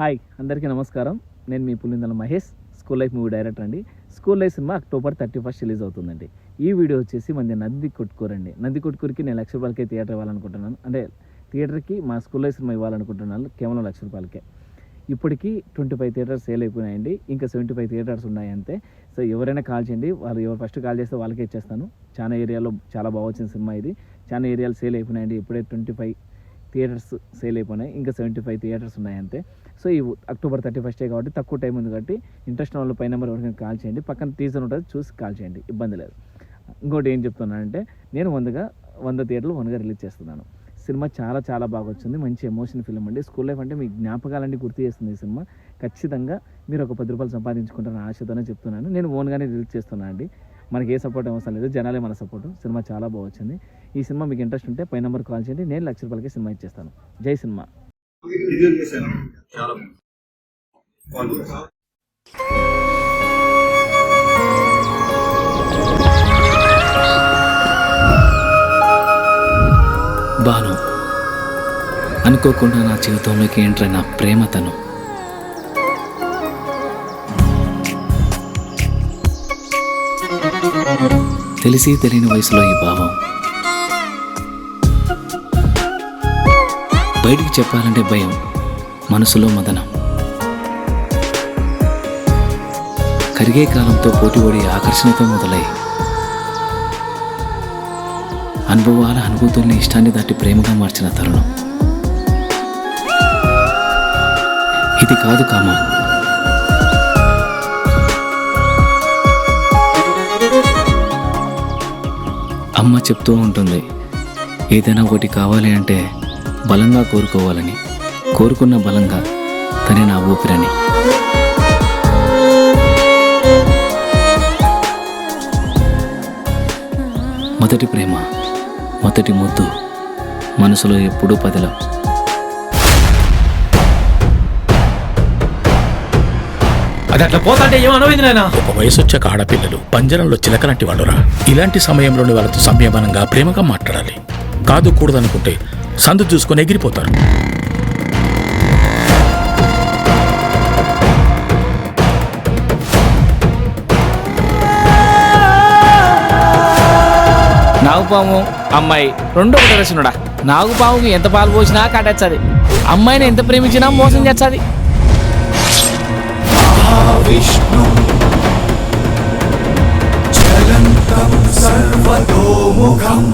Hi అందరికీ నమస్కారం. నేను మీ Pulindala Mahesh school life movie director అండి. స్కూల్ లైఫ్ సినిమా అక్టోబర్ థర్టీ ఫస్ట్ రిలీజ్ అవుతుందండి. ఈ వీడియో వచ్చేసి మంది నంది కొట్టుకూరండి నంది కొట్టుకూరికి నేను లక్ష రూపాయలకే థియేటర్ ఇవ్వాలనుకుంటున్నాను. అంటే థియేటర్కి మా స్కూల్ లైఫ్ సినిమా ఇవ్వాలనుకుంటున్నాను కేవలం లక్ష రూపాయలకే. ఇప్పటికీ ట్వంటీ ఫైవ్ థియేటర్స్ సేల్ అయిపోయినాయండి. ఇంకా సెవెంటీ ఫైవ్ థియేటర్స్ ఉన్నాయి అంతే సో ఎవరైనా కాల్ చేయండి. వాళ్ళు ఎవరు ఫస్ట్ కాల్ చేస్తే వాళ్ళకే ఇచ్చేస్తాను. చాలా ఏరియాలో చాలా బాగా వచ్చిన సినిమా ఇది. చాలా ఏరియాలు సేల్ అయిపోయినాయండి. ఇప్పుడే ట్వంటీ ఫైవ్ థియేటర్స్ సేల్ అయిపోయినాయి. ఇంకా సెవెంటీ ఫైవ్ థియేటర్స్ ఉన్నాయి అంతే. సో ఈ అక్టోబర్ థర్టీ ఫస్టే కాబట్టి తక్కువ టైం ఉంది కాబట్టి ఇంట్రెస్ట్ వాళ్ళు పై నెంబర్ ఎవరికైనా కాల్ చేయండి. పక్కన టీజర్ ఉంటుంది చూసి కాల్ చేయండి. ఇబ్బంది లేదు. ఇంకోటి ఏం చెప్తున్నానంటే నేను వందగా వంద థియేటర్లు వందగా రిలీజ్ చేస్తున్నాను. సినిమా చాలా చాలా బాగా వచ్చింది. మంచి ఎమోషన్ ఫిల్మ్ అండి. స్కూల్ లైఫ్ అంటే మీ జ్ఞాపకాలన్నీ గుర్తు చేస్తుంది ఈ సినిమా. ఖచ్చితంగా మీరు ఒక పది రూపాయలు సంపాదించుకుంటారని ఆశతోనే చెప్తున్నాను. నేను ఓన్గానే రిలీజ్ చేస్తున్నాను అండి. మనకి ఏ సపోర్ట్ అవసరం లేదు. జనాలే మన సపోర్ట్. సినిమా చాలా బాగా వచ్చింది. ఈ సినిమా మీకు ఇంట్రెస్ట్ ఉంటే పై నెంబర్ కాల్ చేయండి. నేను లక్ష రూపాయలకి సినిమా ఇచ్చేస్తాను. జై సినిమా. బాను అనుకోకుండా నా జీవితంలోకి ఎంటర్ నా ప్రేమ తను? తెలిసి తెలియని వయసులో ఈ భావం బయటికి చెప్పాలంటే భయం మనసులో మదనం. కరిగే కాలంతో పోటీపడి ఆకర్షణతో మొదలై అనుభవాల అనుభూతుల్ని ఇష్టాన్ని దాటి ప్రేమగా మార్చిన తరుణం. ఇది కాదు కామా. అమ్మ చెప్తూ ఉంటుంది ఏదైనా ఒకటి కావాలి అంటే బలంగా కోరుకోవాలని కోరుకున్న బలంగా తనే నా ఊపిరని. మొదటి ప్రేమ మొదటి ముద్దు మనసులో ఎప్పుడూ పదిలం. అది అట్లా పోతాంటే ఏమనమైంది నాయన? ఒక వయసు వచ్చాక ఆడపిల్లలు పంజరంలో చిలకలాంటి వాళ్ళురా. ఇలాంటి సమయంలోని వాళ్ళతో సంయమనంగా ప్రేమగా మాట్లాడాలి. కాదు కూడదనుకుంటే సందు చూసుకొని ఎగిరిపోతారు. నాగుపాము అమ్మాయి రెండో ఒకటి రచనుడా నాగుపాముకి ఎంత పాలు పోసినా కట్టచ్చది అమ్మాయిని ఎంత ప్రేమించినా మోసం చేస్తుంది చలంతం సర్వతోముఖం.